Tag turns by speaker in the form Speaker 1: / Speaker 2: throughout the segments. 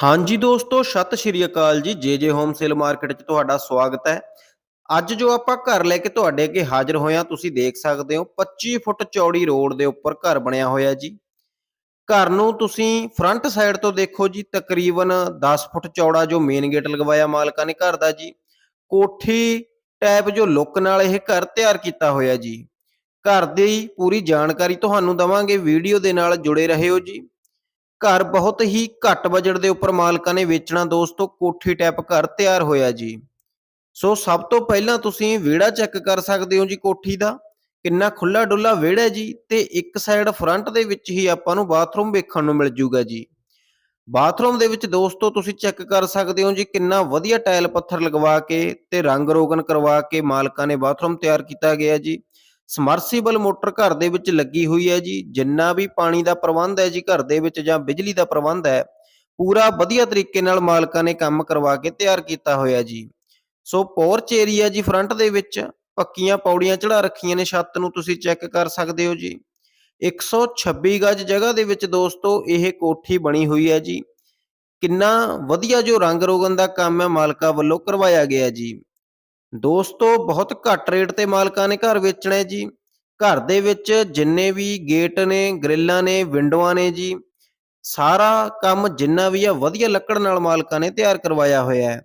Speaker 1: ਹਾਂਜੀ ਦੋਸਤੋ, ਸਤਿ ਸ਼੍ਰੀ ਅਕਾਲ ਜੀ। ਜੇ ਜੇ ਹੋਮ ਸੇਲ ਮਾਰਕੀਟ 'ਚ ਤੁਹਾਡਾ ਸਵਾਗਤ ਹੈ। ਅੱਜ ਜੋ ਆਪਾਂ ਘਰ ਲੈ ਕੇ ਤੁਹਾਡੇ ਅੱਗੇ ਹਾਜ਼ਰ ਹੋਏ ਹਾਂ, ਤੁਸੀਂ ਦੇਖ ਸਕਦੇ ਹੋ 25 ਫੁੱਟ ਚੌੜੀ ਰੋਡ ਦੇ ਉੱਪਰ ਘਰ ਬਣਿਆ ਹੋਇਆ ਜੀ। ਘਰ ਨੂੰ ਤੁਸੀਂ ਫਰੰਟ ਸਾਈਡ ਤੋਂ ਦੇਖੋ ਜੀ, ਤਕਰੀਬਨ 10 ਫੁੱਟ ਚੌੜਾ ਜੋ ਮੇਨ ਗੇਟ ਲਗਵਾਇਆ ਮਾਲਕਾਂ ਨੇ ਘਰ ਦਾ ਜੀ। ਕੋਠੀ ਟਾਈਪ ਜੋ ਲੁੱਕ ਨਾਲ ਇਹ ਘਰ ਤਿਆਰ ਕੀਤਾ ਹੋਇਆ ਜੀ। ਘਰ ਦੀ ਪੂਰੀ ਜਾਣਕਾਰੀ ਤੁਹਾਨੂੰ ਦਵਾਂਗੇ, ਵੀਡੀਓ ਦੇ ਨਾਲ ਜੁੜੇ ਰਹਿਓ ਜੀ। ਘਰ ਬਹੁਤ ਹੀ ਘੱਟ ਬਜਟ ਦੇ ਉੱਪਰ ਮਾਲਕਾਂ ਨੇ ਵੇਚਣਾ ਦੋਸਤੋ, ਕੋਠੀ ਟਾਈਪ ਘਰ ਤਿਆਰ ਹੋਇਆ ਜੀ। ਸੋ ਸਭ ਤੋਂ ਪਹਿਲਾਂ ਤੁਸੀਂ ਵਿਹੜਾ ਚੈੱਕ ਕਰ ਸਕਦੇ ਹੋ ਜੀ ਕੋਠੀ ਦਾ। ਕਿੰਨਾ ਖੁੱਲਾ ਡੁੱਲਾ ਵਿਹੜਾ ਜੀ ਤੇ ਇੱਕ ਸਾਈਡ ਫਰੰਟ ਦੇ ਵਿੱਚ ਹੀ ਆਪਾਂ ਨੂੰ ਬਾਥਰੂਮ ਵੇਖਣ ਨੂੰ ਮਿਲ ਜੂਗਾ ਜੀ। ਬਾਥਰੂਮ ਦੇ ਵਿੱਚ ਦੋਸਤੋ ਤੁਸੀਂ ਚੈੱਕ ਕਰ ਸਕਦੇ ਹੋ ਜੀ ਕਿੰਨਾ ਵਧੀਆ ਟਾਇਲ ਪੱਥਰ ਲਗਵਾ ਕੇ ਤੇ ਰੰਗ ਰੋਗਨ ਕਰਵਾ ਕੇ ਮਾਲਕਾਂ ਨੇ ਬਾਥਰੂਮ ਤਿਆਰ ਕੀਤਾ ਗਿਆ ਜੀ। ਸਮਰਸੀਬਲ ਮੋਟਰ ਘਰ ਦੇ ਵਿੱਚ ਲੱਗੀ ਹੋਈ ਹੈ ਜੀ, ਜਿੰਨਾ ਵੀ ਪਾਣੀ ਦਾ ਪ੍ਰਬੰਧ ਹੈ ਜੀ ਘਰ ਦੇ ਵਿੱਚ ਜਾਂ ਬਿਜਲੀ ਦਾ ਪ੍ਰਬੰਧ ਹੈ, ਪੂਰਾ ਵਧੀਆ ਤਰੀਕੇ ਨਾਲ ਮਾਲਕਾਂ ਨੇ ਕੰਮ ਕਰਵਾ ਕੇ ਤਿਆਰ ਕੀਤਾ ਹੋਇਆ ਜੀ। ਸੋ ਪੋਰਚ ਏਰੀਆ ਜੀ ਫਰੰਟ ਦੇ ਵਿੱਚ ਪੱਕੀਆਂ ਪੌੜੀਆਂ ਚੜਾ ਰੱਖੀਆਂ ਨੇ, ਛੱਤ ਨੂੰ ਤੁਸੀਂ ਚੈੱਕ ਕਰ ਸਕਦੇ ਹੋ ਜੀ। 126 ਗਜ ਜਗ੍ਹਾ ਦੇ ਵਿੱਚ ਦੋਸਤੋ ਇਹ ਕੋਠੀ ਬਣੀ ਹੋਈ ਹੈ ਜੀ। ਕਿੰਨਾ ਵਧੀਆ ਜੋ ਰੰਗ ਰੋਗਨ ਦਾ ਕੰਮ ਹੈ, ਮਾਲਕਾ ਵੱਲੋਂ ਕਰਵਾਇਆ ਗਿਆ ਜੀ। ਦੋਸਤੋ, ਬਹੁਤ ਘੱਟ ਰੇਟ ਤੇ ਮਾਲਕਾਂ ਨੇ ਘਰ ਵੇਚਣਾ ਜੀ। ਘਰ ਦੇ ਵਿੱਚ ਜਿੰਨੇ ਵੀ ਗੇਟ ਨੇ, ਗ੍ਰਿਲਾਂ ਨੇ, ਵਿੰਡੋਆਂ ਨੇ ਜੀ, ਸਾਰਾ ਕੰਮ ਜਿੰਨਾ ਵੀ ਆ, ਵਧੀਆ ਲੱਕੜ ਨਾਲ ਮਾਲਕਾਂ ਨੇ ਤਿਆਰ ਕਰਵਾਇਆ ਹੋਇਆ ਹੈ।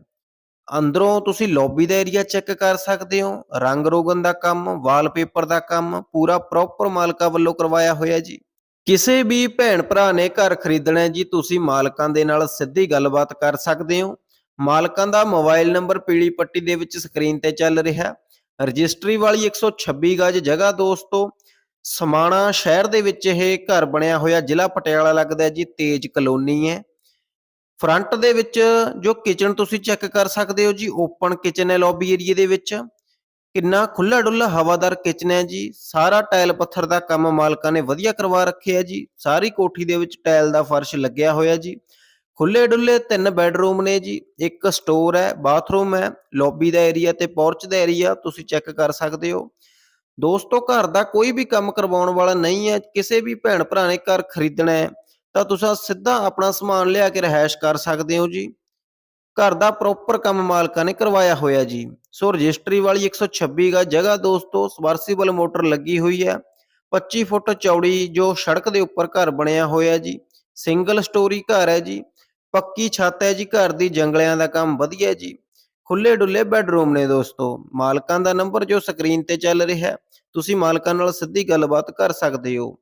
Speaker 1: ਅੰਦਰੋਂ ਤੁਸੀਂ ਲੌਬੀ ਦਾ ਏਰੀਆ ਚੈੱਕ ਕਰ ਸਕਦੇ ਹੋ। ਰੰਗ ਰੋਗਨ ਦਾ ਕੰਮ ਵਾਲਪੇਪਰ ਦਾ ਕੰਮ, ਪੂਰਾ ਪ੍ਰੋਪਰ ਮਾਲਕਾਂ ਵੱਲੋਂ ਕਰਵਾਇਆ ਹੋਇਆ ਜੀ। ਕਿਸੇ ਵੀ ਭੈਣ ਭਰਾ ਨੇ ਘਰ ਖਰੀਦਣਾ ਜੀ, ਤੁਸੀਂ ਮਾਲਕਾਂ ਦੇ ਨਾਲ ਸਿੱਧੀ ਗੱਲਬਾਤ ਕਰ ਸਕਦੇ ਹੋ। ਮਾਲਕਾਂ ਦਾ ਮੋਬਾਈਲ ਨੰਬਰ ਪੀਲੀ ਪੱਟੀ ਦੇ ਵਿੱਚ ਸਕਰੀਨ ਤੇ ਚੱਲ ਰਿਹਾ। ਰਜਿਸਟਰੀ ਵਾਲੀ 126 ਗਜ ਜਗ੍ਹਾ ਦੋਸਤੋ, ਸਮਾਣਾ ਸ਼ਹਿਰ ਦੇ ਵਿੱਚ ਇਹ ਘਰ ਬਣਿਆ ਹੋਇਆ ਜ਼ਿਲ੍ਹਾ ਪਟਿਆਲਾ ਲੱਗਦਾ ਜੀ, ਤੇਜ ਕਲੋਨੀ ਹੈ। ਫਰੰਟ ਦੇ ਵਿੱਚ ਜੋ ਕਿਚਨ ਤੁਸੀਂ ਚੈੱਕ ਕਰ ਸਕਦੇ ਹੋ ਜੀ, ਓਪਨ ਕਿਚਨ ਹੈ ਲੌਬੀ ਏਰੀਏ ਦੇ ਵਿੱਚ। ਕਿੰਨਾ ਖੁੱਲਾ ਡੁੱਲਾ ਹਵਾਦਾਰ ਕਿਚਨ ਹੈ ਜੀ, ਸਾਰਾ ਟਾਇਲ ਪੱਥਰ ਦਾ ਕੰਮ ਮਾਲਕਾਂ ਨੇ ਵਧੀਆ ਕਰਵਾ ਰੱਖਿਆ ਜੀ, ਸਾਰੀ ਕੋਠੀ ਦੇ ਵਿੱਚ ਟਾਇਲ ਦਾ ਫਰਸ਼ ਲੱਗਿਆ ਹੋਇਆ ਜੀ। ਖੁੱਲੇ ਡੁੱਲੇ ਤਿੰਨ ਬੈੱਡਰੂਮ ਨੇ ਜੀ, ਇੱਕ ਸਟੋਰ ਹੈ, ਬਾਥਰੂਮ ਹੈ, ਲੌਬੀ ਦਾ ਏਰੀਆ ਤੇ ਪੋਰਚ ਦਾ ਏਰੀਆ, ਤੁਸੀਂ ਚੈੱਕ ਕਰ ਸਕਦੇ ਹੋ। ਦੋਸਤੋ, ਘਰ ਦਾ ਕੋਈ ਵੀ ਕੰਮ ਕਰਵਾਉਣ ਵਾਲਾ ਨਹੀਂ ਹੈ, ਕਿਸੇ ਵੀ ਭੈਣ ਭਰਾ ਨੇ ਘਰ ਖਰੀਦਣਾ ਹੈ, ਤਾਂ ਤੁਸੀਂ ਸਿੱਧਾ ਆਪਣਾ ਸਮਾਨ ਲਿਆ ਕੇ ਰਹਿائش ਕਰ ਸਕਦੇ ਹੋ ਜੀ। ਘਰ ਦਾ ਪ੍ਰੋਪਰ ਕੰਮ ਮਾਲਕਾਂ ਨੇ ਕਰਵਾਇਆ ਹੋਇਆ ਜੀ। ਸੋ ਰਜਿਸਟਰੀ ਵਾਲੀ 126 ਗਾ ਜਗ੍ਹਾ ਦੋਸਤੋ ਸਬਮਰਸੀਬਲ ਮੋਟਰ ਲੱਗੀ ਹੋਈ ਹੈ 25 ਫੁੱਟ ਚੌੜੀ ਜੋ ਸੜਕ ਦੇ ਉੱਪਰ ਘਰ ਬਣਿਆ ਹੋਇਆ ਜੀ। ਸਿੰਗਲ ਸਟੋਰੀ ਘਰ ਹੈ ਜੀ ਪੱਕੀ ਛੱਤ ਹੈ ਜੀ, ਘਰ ਦੀ ਜੰਗਲਿਆਂ ਦਾ ਕੰਮ ਵਧੀਆ ਜੀ। ਖੁੱਲੇ ਡੁੱਲੇ ਬੈੱਡਰੂਮ ਨੇ ਦੋਸਤੋ, ਮਾਲਕਾਂ ਦਾ ਨੰਬਰ ਜੋ ਸਕਰੀਨ ਤੇ ਚੱਲ ਰਿਹਾ ਹੈ, ਤੁਸੀਂ ਮਾਲਕਾਂ ਨਾਲ ਸਿੱਧੀ ਗੱਲਬਾਤ ਕਰ ਸਕਦੇ ਹੋ।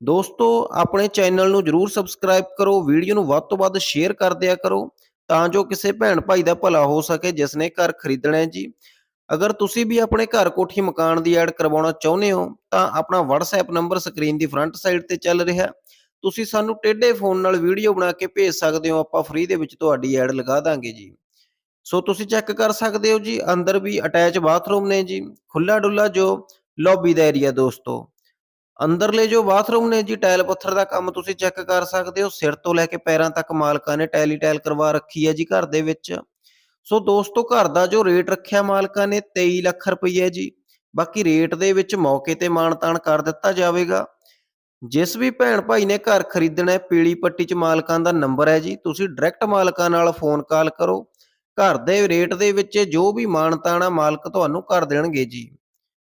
Speaker 1: ਦੋਸਤੋ, ਆਪਣੇ ਚੈਨਲ ਨੂੰ ਜਰੂਰ ਸਬਸਕ੍ਰਾਈਬ ਕਰੋ, ਵੀਡੀਓ ਨੂੰ ਵੱਧ ਤੋਂ ਵੱਧ ਸ਼ੇਅਰ ਕਰ ਦਿਆ ਕਰੋ, ਤਾਂ ਜੋ ਕਿਸੇ ਭੈਣ ਭਾਈ ਦਾ ਭਲਾ ਹੋ ਸਕੇ ਜਿਸ ਨੇ ਘਰ ਖਰੀਦਣਾ ਹੈ ਜੀ। ਅਗਰ ਤੁਸੀਂ ਵੀ ਆਪਣੇ ਘਰ ਕੋਠੀ ਮਕਾਨ ਦੀ ਐਡ ਕਰਵਾਉਣਾ ਚਾਹੁੰਦੇ ਹੋ, ਤਾਂ ਆਪਣਾ WhatsApp ਨੰਬਰ ਸਕਰੀਨ ਦੀ ਫਰੰਟ ਸਾਈਡ ਤੇ ਚੱਲ ਰਿਹਾ ਹੈ। ਤੁਸੀਂ ਸਾਨੂੰ ਟੇਢੇ ਫੋਨ ਨਾਲ ਵੀਡੀਓ ਬਣਾ ਕੇ ਭੇਜ ਸਕਦੇ ਹੋ, ਆਪਾਂ ਫ੍ਰੀ ਦੇ ਵਿੱਚ ਤੁਹਾਡੀ ਐਡ ਲਗਾ ਦਾਂਗੇ ਜੀ। ਸੋ ਤੁਸੀਂ ਚੈੱਕ ਕਰ ਸਕਦੇ ਹੋ ਜੀ, ਅੰਦਰ ਵੀ ਅਟੈਚ ਬਾਥਰੂਮ ਨੇ ਜੀ ਖੁੱਲਾ ਡੁੱਲਾ ਜੋ ਲੌਬੀ ਦਾ ਏਰੀਆ ਦੋਸਤੋ। ਅੰਦਰਲੇ ਜੋ ਬਾਥਰੂਮ ਨੇ ਜੀ, ਟਾਇਲ ਪੱਥਰ ਦਾ ਕੰਮ ਤੁਸੀਂ ਚੈੱਕ ਕਰ ਸਕਦੇ ਹੋ, ਸਿਰ ਤੋਂ ਲੈ ਕੇ ਪੈਰਾਂ ਤੱਕ ਮਾਲਕਾਂ ਨੇ ਟਾਇਲੀ ਟਾਇਲ ਕਰਵਾ ਰੱਖੀ ਹੈ ਜੀ ਘਰ ਦੇ ਵਿੱਚ। ਸੋ ਦੋਸਤੋ ਘਰ ਦਾ ਜੋ ਰੇਟ ਰੱਖਿਆ ਮਾਲਕਾਂ ਨੇ 23 ਲੱਖ ਰੁਪਏ ਜੀ, ਬਾਕੀ ਰੇਟ ਦੇ ਵਿੱਚ ਮੌਕੇ ਤੇ ਮਾਣ ਤਾਣ ਕਰ ਦਿੱਤਾ ਜਾਵੇਗਾ। ਜਿਸ ਵੀ ਭੈਣ ਭਾਈ ਨੇ ਘਰ ਖਰੀਦਣਾ ਹੈ, ਪੀਲੀ ਪੱਟੀ 'ਚ ਮਾਲਕਾਂ ਦਾ ਨੰਬਰ ਹੈ ਜੀ। ਤੁਸੀਂ ਡਾਇਰੈਕਟ ਮਾਲਕਾਂ ਨਾਲ ਫੋਨ ਕਾਲ ਕਰੋ। ਘਰ ਦੇ ਰੇਟ ਦੇ ਵਿੱਚ ਜੋ ਵੀ ਮਾਨਤਾਨ ਮਾਲਕ ਤੁਹਾਨੂੰ ਕਰ ਦੇਣਗੇ ਜੀ।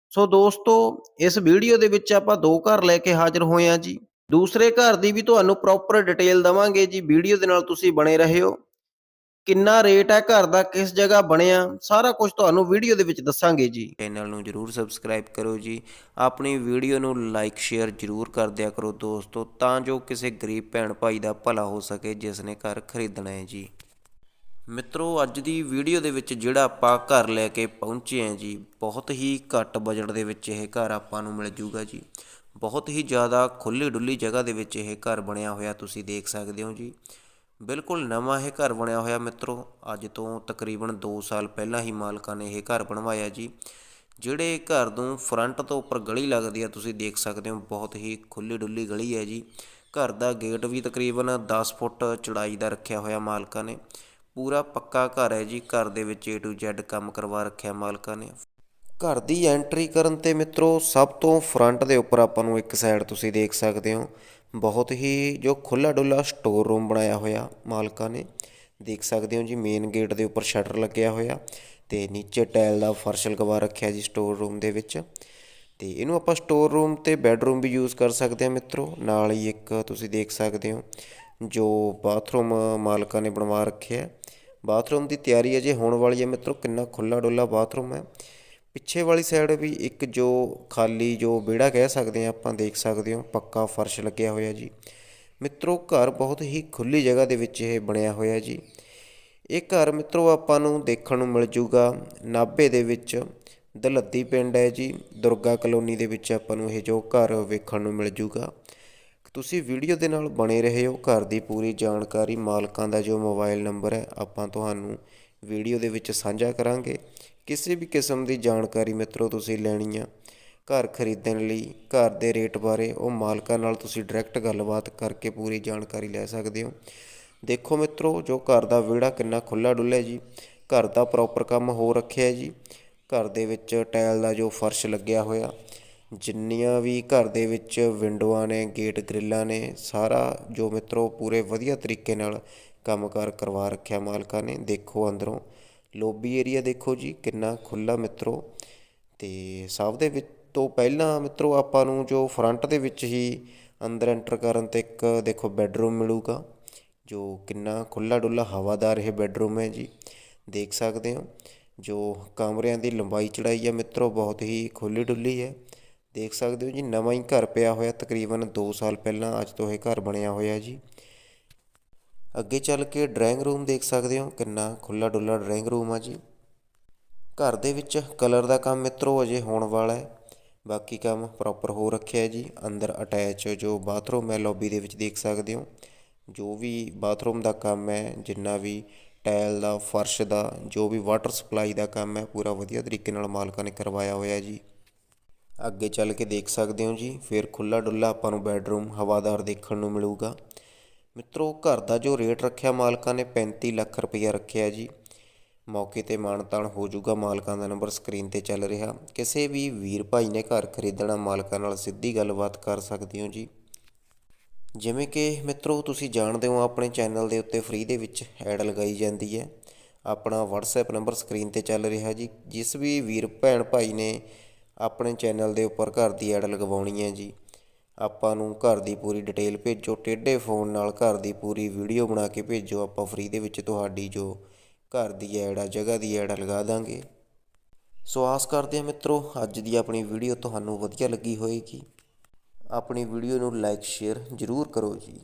Speaker 1: ਸੋ ਦੋਸਤੋ, ਇਸ ਵੀਡੀਓ ਦੇ ਵਿੱਚ ਆਪਾਂ ਦੋ ਘਰ ਲੈ ਕੇ ਹਾਜ਼ਰ ਹੋਏ ਆ ਜੀ। ਦੂਸਰੇ ਘਰ ਦੀ ਵੀ ਤੁਹਾਨੂੰ ਪ੍ਰੋਪਰ ਡਿਟੇਲ ਦਵਾਂਗੇ ਜੀ। ਵੀਡੀਓ ਦੇ ਨਾਲ ਤੁਸੀਂ ਬਣੇ ਰਹਿਓ। ਕਿੰਨਾ ਰੇਟ ਹੈ, ਘਰ ਦਾ ਕਿਸ ਜਗ੍ਹਾ ਬਣਿਆ, ਸਾਰਾ ਕੁਝ ਤੁਹਾਨੂੰ ਵੀਡੀਓ ਦੇ ਵਿੱਚ ਦੱਸਾਂਗੇ ਜੀ। ਚੈਨਲ ਨੂੰ ਜਰੂਰ ਸਬਸਕ੍ਰਾਈਬ ਕਰੋ ਜੀ। ਆਪਣੀ ਵੀਡੀਓ ਨੂੰ ਲਾਈਕ ਸ਼ੇਅਰ ਜਰੂਰ ਕਰ ਦਿਆ ਕਰੋ ਦੋਸਤੋ, ਤਾਂ ਜੋ ਕਿਸੇ ਗਰੀਬ ਭੈਣ ਭਾਈ ਦਾ ਭਲਾ ਹੋ ਸਕੇ, ਜਿਸ ਨੇ ਘਰ ਖਰੀਦਣਾ ਹੈ ਜੀ। ਮਿੱਤਰੋ, ਅੱਜ ਦੀ ਵੀਡੀਓ ਦੇ ਵਿੱਚ ਜਿਹੜਾ ਆਪਾਂ ਘਰ ਲੈ ਕੇ ਪਹੁੰਚੇ ਆਂ ਜੀ, ਬਹੁਤ ਹੀ ਘੱਟ ਬਜਟ ਦੇ ਵਿੱਚ ਇਹ ਘਰ ਆਪਾਂ ਨੂੰ ਮਿਲ ਜੂਗਾ ਜੀ। ਬਹੁਤ ਹੀ ਜ਼ਿਆਦਾ ਖੁੱਲੀ ਡੁੱਲੀ ਜਗ੍ਹਾ ਦੇ ਵਿੱਚ ਇਹ ਘਰ ਬਣਿਆ ਹੋਇਆ ਤੁਸੀਂ ਦੇਖ ਸਕਦੇ ਹੋ ਜੀ। ਬਿਲਕੁਲ ਨਵਾਂ ਇਹ ਘਰ ਬਣਿਆ ਹੋਇਆ ਮਿੱਤਰੋ। ਅੱਜ ਤੋਂ ਤਕਰੀਬਨ 2 ਸਾਲ ਪਹਿਲਾਂ ਹੀ ਮਾਲਕਾਂ ਨੇ ਇਹ ਘਰ ਬਣਵਾਇਆ ਜੀ। ਜਿਹੜੇ ਘਰ ਨੂੰ ਫਰੰਟ ਤੋਂ ਉੱਪਰ ਗਲੀ ਲੱਗਦੀ ਆ, ਤੁਸੀਂ ਦੇਖ ਸਕਦੇ ਹੋ, ਬਹੁਤ ਹੀ ਖੁੱਲੀ ਡੁੱਲੀ ਗਲੀ ਹੈ ਜੀ। ਘਰ ਦਾ ਗੇਟ ਵੀ ਤਕਰੀਬਨ 10 ਫੁੱਟ ਚੜਾਈ ਦਾ ਰੱਖਿਆ ਹੋਇਆ ਮਾਲਕਾਂ ਨੇ। ਪੂਰਾ ਪੱਕਾ ਘਰ ਹੈ ਜੀ। ਘਰ ਦੇ ਵਿੱਚ A to Z ਕੰਮ ਕਰਵਾ ਰੱਖਿਆ ਮਾਲਕਾਂ ਨੇ। ਘਰ ਦੀ ਐਂਟਰੀ ਕਰਨ ਤੇ ਮਿੱਤਰੋ, ਸਭ ਤੋਂ ਫਰੰਟ ਦੇ ਉੱਪਰ ਆਪਾਂ ਨੂੰ ਇੱਕ ਸਾਈਡ ਤੁਸੀਂ ਦੇਖ ਸਕਦੇ ਹੋ।
Speaker 2: ਬਹੁਤ ਹੀ ਜੋ ਖੁੱਲਾ ਡੁੱਲਾ ਸਟੋਰ ਰੂਮ ਬਣਾਇਆ ਹੋਇਆ ਮਾਲਕਾਂ ਨੇ। ਦੇਖ ਸਕਦੇ ਹੋ ਜੀ ਮੇਨ ਗੇਟ ਦੇ ਉੱਪਰ ਸ਼ਟਰ ਲੱਗਿਆ ਹੋਇਆ ਤੇ ਨੀਚੇ ਟਾਇਲ ਦਾ ਫਰਸ਼ ਲਗਵਾ ਰੱਖਿਆ ਜੀ ਸਟੋਰ ਰੂਮ ਦੇ ਵਿੱਚ। ਤੇ ਇਹਨੂੰ ਆਪਾਂ ਸਟੋਰ ਰੂਮ ਤੇ ਬੈੱਡਰੂਮ ਵੀ ਯੂਜ਼ ਕਰ ਸਕਦੇ ਹਾਂ ਮਿੱਤਰੋ। ਨਾਲ ਹੀ ਇੱਕ ਤੁਸੀਂ ਦੇਖ ਸਕਦੇ ਹੋ, ਜੋ ਬਾਥਰੂਮ ਮਾਲਕਾਂ ਨੇ ਬਣਵਾ ਰੱਖਿਆ। ਹੈ ਬਾਥਰੂਮ ਦੀ ਤਿਆਰੀ ਅਜੇ ਹੋਣ ਵਾਲੀ ਹੈ ਮਿੱਤਰੋ, ਕਿੰਨਾ ਖੁੱਲਾ ਡੁੱਲਾ ਬਾਥਰੂਮ ਹੈ। ਪਿੱਛੇ ਵਾਲੀ ਸਾਈਡ ਵੀ ਇੱਕ ਜੋ ਖਾਲੀ ਜੋ ਵਿਹੜਾ ਕਹਿ ਸਕਦੇ ਹਾਂ ਆਪਾਂ, ਦੇਖ ਸਕਦੇ ਹੋ, ਪੱਕਾ ਫਰਸ਼ ਲੱਗਿਆ ਹੋਇਆ ਜੀ। ਮਿੱਤਰੋ, ਘਰ ਬਹੁਤ ਹੀ ਖੁੱਲੀ ਜਗ੍ਹਾ ਦੇ ਵਿੱਚ ਇਹ ਬਣਿਆ ਹੋਇਆ ਜੀ। ਇਹ ਘਰ ਮਿੱਤਰੋ ਆਪਾਂ ਨੂੰ ਦੇਖਣ ਨੂੰ ਮਿਲ ਜੂਗਾ। ਨਾਭੇ ਦੇ ਵਿੱਚ ਦਲੱਦੀ ਪਿੰਡ ਹੈ ਜੀ। ਦੁਰਗਾ ਕਲੋਨੀ ਦੇ ਵਿੱਚ ਆਪਾਂ ਨੂੰ ਇਹ ਜੋ ਘਰ ਵੇਖਣ ਨੂੰ ਮਿਲ ਜੂਗਾ। ਤੁਸੀਂ ਵੀਡੀਓ ਦੇ ਨਾਲ ਬਣੇ ਰਹੇ ਹੋ। ਘਰ ਦੀ ਪੂਰੀ ਜਾਣਕਾਰੀ, ਮਾਲਕਾਂ ਦਾ ਜੋ ਮੋਬਾਈਲ ਨੰਬਰ ਹੈ, ਆਪਾਂ ਤੁਹਾਨੂੰ ਵੀਡੀਓ ਦੇ ਵਿੱਚ ਸਾਂਝਾ ਕਰਾਂਗੇ। ਕਿਸੇ ਵੀ ਕਿਸਮ ਦੀ ਜਾਣਕਾਰੀ ਮਿੱਤਰੋ ਤੁਸੀਂ ਲੈਣੀ ਆ, ਘਰ ਖਰੀਦਣ ਲਈ, ਘਰ ਦੇ ਰੇਟ ਬਾਰੇ, ਉਹ ਮਾਲਕਾਂ ਨਾਲ ਤੁਸੀਂ ਡਾਇਰੈਕਟ ਗੱਲਬਾਤ ਕਰਕੇ ਪੂਰੀ ਜਾਣਕਾਰੀ ਲੈ ਸਕਦੇ ਹੋ। ਦੇਖੋ ਮਿੱਤਰੋ, ਜੋ ਘਰ ਦਾ ਵਿਹੜਾ ਕਿੰਨਾ ਖੁੱਲਾ ਡੁੱਲਾ ਜੀ, ਘਰ ਦਾ ਪ੍ਰੋਪਰ ਕੰਮ ਹੋ ਰੱਖਿਆ ਜੀ। ਘਰ ਦੇ ਵਿੱਚ ਟਾਇਲ ਦਾ ਜੋ ਫਰਸ਼ ਲੱਗਿਆ ਹੋਇਆ, ਜਿੰਨੀਆਂ ਵੀ ਘਰ ਦੇ ਵਿੱਚ ਵਿੰਡੋਆਂ ਨੇ ਗੇਟ ਗ੍ਰਿਲਾਂ ਨੇ, ਸਾਰਾ ਜੋ ਮਿੱਤਰੋ ਪੂਰੇ ਵਧੀਆ ਤਰੀਕੇ ਨਾਲ ਕੰਮਕਾਰ ਕਰਵਾ ਰੱਖਿਆ ਮਾਲਕਾਂ ਨੇ। ਦੇਖੋ ਅੰਦਰੋਂ। ਲੋਬੀ ਏਰੀਆ ਦੇਖੋ ਜੀ, ਕਿੰਨਾ ਖੁੱਲਾ ਮਿੱਤਰੋ। ਤੇ ਸਭ ਦੇ ਵਿੱਚ ਤੋਂ ਪਹਿਲਾਂ ਮਿੱਤਰੋ ਆਪਾਂ ਨੂੰ ਜੋ ਫਰੰਟ ਦੇ ਵਿੱਚ ਹੀ ਅੰਦਰ ਐਂਟਰ ਕਰਨ ਤੇ ਇੱਕ ਦੇਖੋ ਬੈੱਡਰੂਮ ਮਿਲੂਗਾ, ਜੋ ਕਿੰਨਾ ਖੁੱਲਾ ਡੁੱਲਾ ਹਵਾਦਾਰ ਇਹ ਬੈੱਡਰੂਮ ਹੈ ਜੀ। ਦੇਖ ਸਕਦੇ ਹੋ, ਜੋ ਕਮਰਿਆਂ ਦੀ ਲੰਬਾਈ ਚੜਾਈ ਹੈ ਮਿੱਤਰੋ, ਬਹੁਤ ਹੀ ਖੁੱਲੀ ਡੁੱਲੀ ਹੈ। ਦੇਖ ਸਕਦੇ ਹੋ ਜੀ, ਨਵਾਂ ਹੀ ਘਰ ਪਿਆ ਹੋਇਆ, ਤਕਰੀਬਨ 2 ਸਾਲ ਪਹਿਲਾਂ ਅੱਜ ਤੋਂ ਇਹ ਘਰ ਬਣਿਆ ਹੋਇਆ ਜੀ। ਅੱਗੇ ਚੱਲ ਕੇ ਡਰਾਇੰਗ ਰੂਮ ਦੇਖ ਸਕਦੇ ਹੋ। ਕਿੰਨਾ ਖੁੱਲਾ ਡੁੱਲਾ ਡਰਾਇੰਗ ਰੂਮ ਆ ਜੀ। ਘਰ ਦੇ ਵਿੱਚ ਕਲਰ ਦਾ ਕੰਮ ਮਿੱਤਰੋ ਅਜੇ ਹੋਣ ਵਾਲਾ ਹੈ। ਬਾਕੀ ਕੰਮ ਪ੍ਰੋਪਰ ਹੋ ਰੱਖਿਆ ਹੈ ਜੀ। ਅੰਦਰ ਅਟੈਚ ਜੋ ਬਾਥਰੂਮ ਹੈ ਲੌਬੀ ਦੇ ਵਿੱਚ ਦੇਖ ਸਕਦੇ ਹੋ। ਜੋ ਵੀ ਬਾਥਰੂਮ ਦਾ ਕੰਮ ਹੈ, ਜਿੰਨਾ ਵੀ ਟਾਇਲ ਦਾ, ਫਰਸ਼ ਦਾ, ਜੋ ਵੀ ਵਾਟਰ ਸਪਲਾਈ ਦਾ ਕੰਮ ਹੈ, ਪੂਰਾ ਵਧੀਆ ਤਰੀਕੇ ਨਾਲ ਮਾਲਕਾਂ ਨੇ ਕਰਵਾਇਆ ਹੋਇਆ ਜੀ। ਅੱਗੇ ਚੱਲ ਕੇ ਦੇਖ ਸਕਦੇ ਹੋ ਜੀ। ਫਿਰ ਖੁੱਲਾ ਡੁੱਲਾ ਆਪਾਂ ਨੂੰ ਬੈੱਡਰੂਮ ਹਵਾਦਾਰ ਦੇਖਣ ਨੂੰ ਮਿਲੂਗਾ। ਮਿੱਤਰੋ, ਘਰ ਦਾ ਜੋ ਰੇਟ ਰੱਖਿਆ ਮਾਲਕਾਂ ਨੇ 35 ਲੱਖ ਰੁਪਈਆ ਰੱਖਿਆ ਜੀ। ਮੌਕੇ ਤੇ ਮਾਨਤਾਨ ਹੋ ਜਾਊਗਾ, ਮਾਲਕਾਂ ਦਾ ਨੰਬਰ ਸਕਰੀਨ ਤੇ ਚੱਲ ਰਿਹਾ। ਕਿਸੇ ਵੀ ਵੀਰ ਭਾਈ ਨੇ ਘਰ ਖਰੀਦਣਾ, ਮਾਲਕਾਂ ਨਾਲ ਸਿੱਧੀ ਗੱਲਬਾਤ ਕਰ ਸਕਦੇ ਹੋ ਜੀ। ਜਿਵੇਂ ਕਿ ਮਿੱਤਰੋ, ਤੁਸੀਂ ਜਾਣਦੇ ਹੋ, ਆਪਣੇ ਚੈਨਲ ਦੇ ਉੱਤੇ ਫ੍ਰੀ ਦੇ ਵਿੱਚ ਐਡ ਲਗਾਈ ਜਾਂਦੀ ਹੈ। ਆਪਣਾ WhatsApp ਨੰਬਰ ਸਕਰੀਨ ਤੇ ਚੱਲ ਰਿਹਾ ਜੀ। ਜਿਸ ਵੀ ਵੀਰ, ਭੈਣ, ਭਾਈ ਨੇ ਆਪਣੇ ਚੈਨਲ ਦੇ ਉੱਪਰ ਘਰ ਦੀ ਐਡ ਲਗਵਾਉਣੀ ਹੈ ਜੀ। ਆਪਾਂ ਨੂੰ ਘਰ ਦੀ ਪੂਰੀ ਡਿਟੇਲ ਭੇਜੋ, ਟੇਢੇ ਫੋਨ ਨਾਲ ਘਰ ਦੀ ਪੂਰੀ ਵੀਡੀਓ ਬਣਾ ਕੇ ਭੇਜੋ। ਆਪਾਂ ਫ੍ਰੀ ਦੇ ਵਿੱਚ ਤੁਹਾਡੀ ਜੋ ਘਰ ਦੀ ਐਡ ਆ, ਜਗ੍ਹਾ ਦੀ ਐਡ ਲਗਾ ਦਾਂਗੇ। ਸੋ ਆਸ ਕਰਦੇ ਹਾਂ ਮਿੱਤਰੋ, ਅੱਜ ਦੀ ਆਪਣੀ ਵੀਡੀਓ ਤੁਹਾਨੂੰ ਵਧੀਆ ਲੱਗੀ ਹੋਏਗੀ। ਆਪਣੀ ਵੀਡੀਓ ਨੂੰ ਲਾਈਕ ਸ਼ੇਅਰ ਜ਼ਰੂਰ ਕਰੋ ਜੀ।